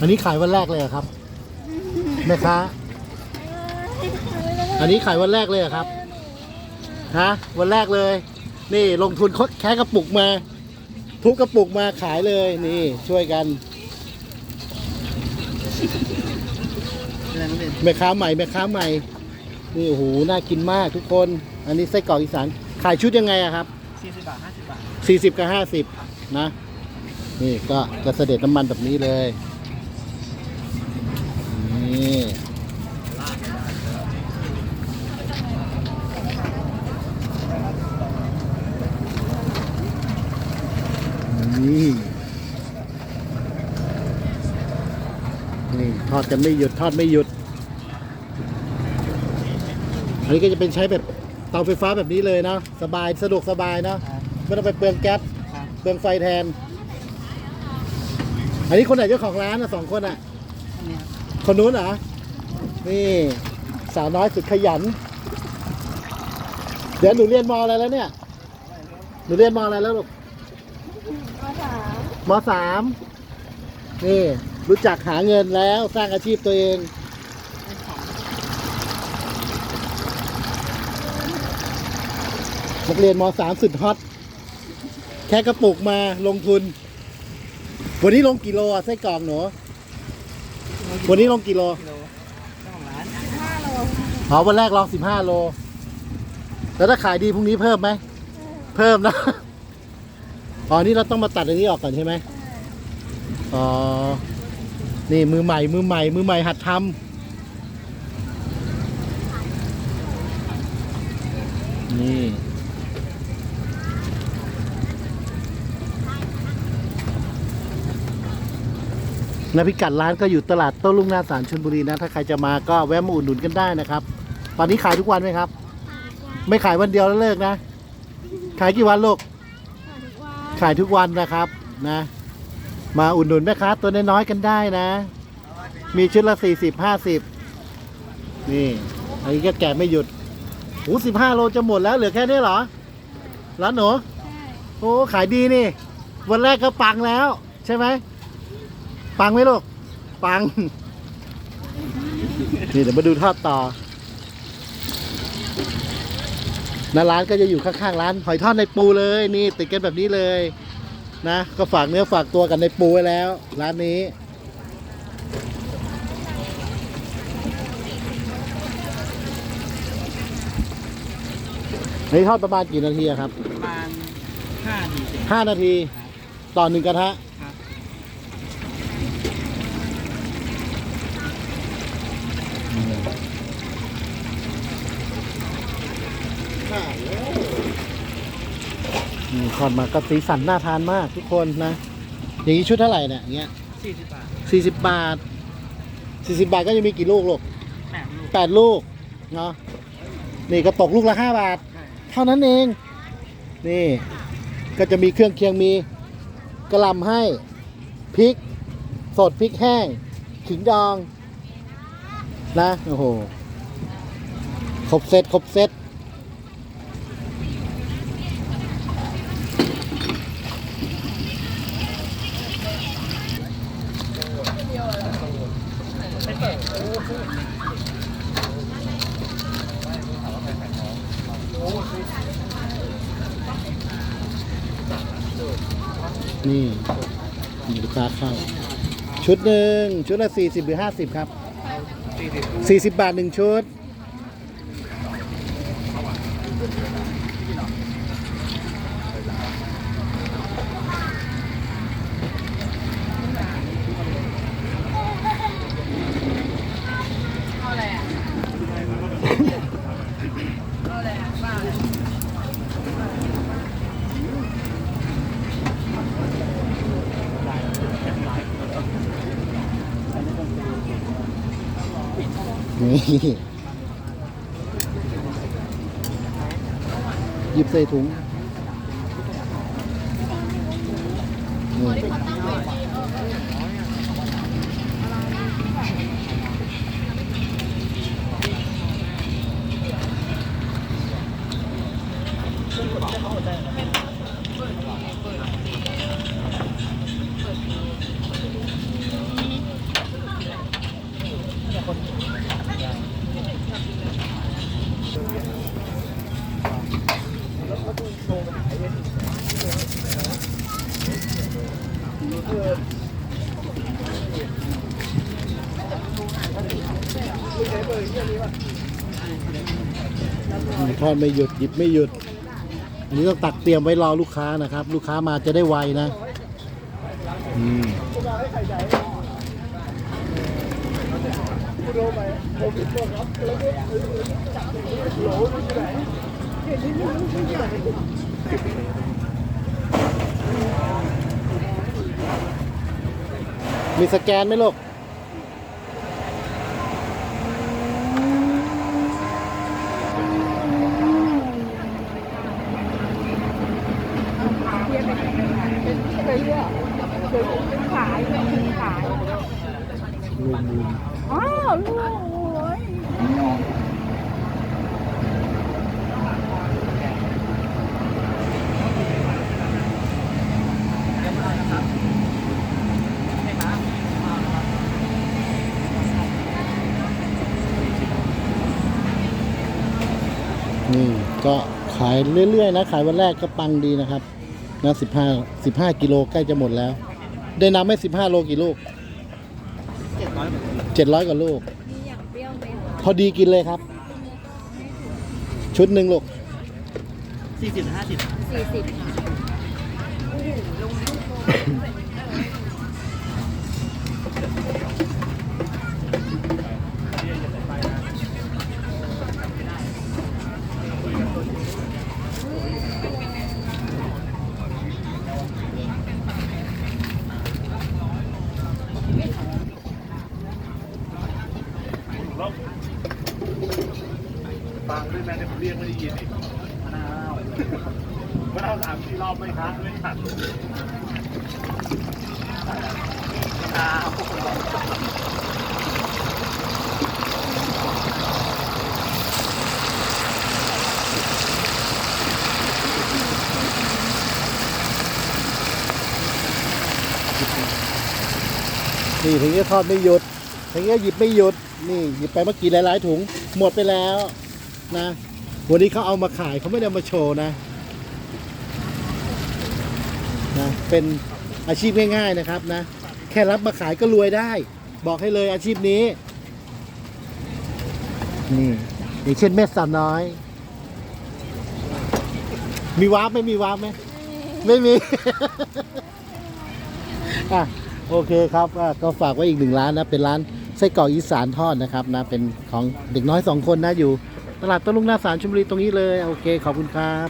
อันนี้ขายวันแรกเลยเหรอครับแม่ค้าอันนี้ขายวันแรกเลยเหรอครับฮะวันแรกเลย นี่ลงทุนแค่กระปุกมา ทุกกระปุกมาขายเลยนี่ช่วยกันอะไรน้องเด่นแม่ค้าใหม่แม่ค้าใหม่นี่โอ้โหน่ากินมากทุกคน อันนี้ไส้กรอกอีสานขายชุดยังไงอะครับสี่สิบบาทห้าสิบบาท40กับ50นะนี่ก็จะเสด็จน้ำมันแบบนี้เลย นี่นี่นี่ ทอดกันไม่หยุดทอดไม่หยุด อันนี้ก็จะเป็นใช้แบบเตาไฟฟ้าแบบนี้เลยเนาะสบายสะดวกสบายเนาะครับไม่ต้องไปเปลืองแก๊สครับเปลืองไฟแทน อันนี้คนไหนเจ้าของร้านอะสองคนอะอันนี้ครับคนนู้นเหรอ นี่สาวน้อยสุดขยัน เดี๋ยวหนูเรียนมอะไรแล้วเนี่ย หนูเรียนมอะไรแล้วลูกมสามนี่ รู้จักหาเงินแล้วสร้างอาชีพตัวเอง นักเรียนมสามสุดฮอต แค่กระปุกมาลงทุน วันนี้ลงกี่โลอะไส้กรอกหนู วันนี้ลงกี่โลกิโลเจ้าของร้านอ๋อวันแรกลอง 15 โล แล้วถ้าขายดีพรุ่งนี้เพิ่มไหม เพิ่มนะ อ๋อ นี่เราต้องมาตัดอันนี้ออกก่อนใช่ไหมอ๋อ นี่มือใหม่ มือใหม่ มือใหม่หัดทำนี่นะพิกัดร้านก็อยู่ตลาดโต้รุ่งหน้าสารชลบุรีนะ ถ้าใครจะมาก็แวะมาอุดหนุนกันได้นะครับ ตอนนี้ขายทุกวันไหมครับ ไม่ขายวันเดียวแล้วเลิกนะ ขายกี่วันลูก ขายทุกวันนะครับนะ มาอุดหนุนแม่ค้าตัวน้อยๆกันได้นะ มีชุดละสี่สิบห้าสิบนี่อันนี้ก็แกะไม่หยุดโอ้สิบห้าโลจะหมดแล้วเหลือแค่นี้เหรอ ร้านหนูโอ้ขายดีนี่ วันแรกก็ปังแล้ว ใช่ไหม ปังไหมลูก ปัง นี่เดี๋ยวมาดูทอดต่อหน้าร้านก็จะอยู่ข้างๆร้านหอยทอดในปูเลย นี่ติดกันแบบนี้เลย นะ ก็ฝากเนื้อฝากตัวกันในปูไว้แล้ว ร้านนี้ นี่ทอดประมาณกี่นาทีอะครับประมาณห้าดีเซนห้านาที ต่อหนึ่งกระทะ ครับ อืม ทอดมาก็สีสันน่าทานมากทุกคนนะ อย่างนี้ชุดเท่าไหร่เนี่ยอย่างเงี้ยสี่สิบบาทสี่สิบบาทสี่สิบบาทก็จะมีกี่ลูกลูกแปดลูกแปดลูกเนาะนี่ก็ตกลูกละห้าบาทใช่เท่านั้นเอง นี่ ก็จะมีเครื่องเคียงมีกระหลำให้พริก สดพริกแห้ง ขิงดอง นะ โอ้โห ครบเซตครบเซต นี่มีลูกค้าเข้า ชุดหนึ่งชุดละสี่สิบหรือห้าสิบครับสี่สิบสี่สิบบาทหนึ่งชุด นี่หยิบใส่ถุง ทอดไม่หยุดหยิบไม่หยุดอันนี้ต้องตักเตรียมไว้รอลูกค้านะครับ ลูกค้ามาจะได้ไวนะอืมมีสแกนไหมลูก เคยเลือกเคยเป็น ขายเป็นขายลุงลุงอ้าวลูกโอ้ยนี่ก็ขายเรื่อยๆนะ ขายวันแรกก็ปังดีนะครับนะสิบห้าสิบห้ากิโลใกล้จะหมดแล้ว ได้น้ำให้สิบห้าโลกี่ลูกเจ็ดร้อยบาทเจ็ดร้อยกว่าลูก มีอย่างเปรี้ยวไหมพอดีกินเลยครับ ชุดหนึ่งลูก สี่สิบห้าสิบ สี่สิบ ฟังด้วยแม่เนี่ยผมเรียกไม่ได้ยินอีกมะนาวมะนาวสามสี่รอบไม่ทันไม่ทันมะนาวนี่ถึงจะทอดไม่หยุดถึงจะหยิบไม่หยุด นี่หยิบไปเมื่อกี้หลายๆถุง หมดไปแล้ว นะ วันนี้เขาเอามาขายเขาไม่ได้มาโชว์นะนะเป็นอาชีพง่ายๆนะครับนะ แค่รับมาขายก็รวยได้ บอกให้เลยอาชีพนี้นี่อย่างเช่นเม็ดสาวน้อย มีวาร์ปไหม่มีวาร์ปไหมไม่มีอะโอเคครับก็ฝากไว้อีกหนึ่งร้านนะ เป็นร้านไส้กรอกอีสานทอดนะครับนะ เป็นของเด็กน้อยสองคนนะอยู่ ตลาดโต้นลุงหน้าสารชุมบุรีตรงนี้เลย โอเค ขอบคุณครับ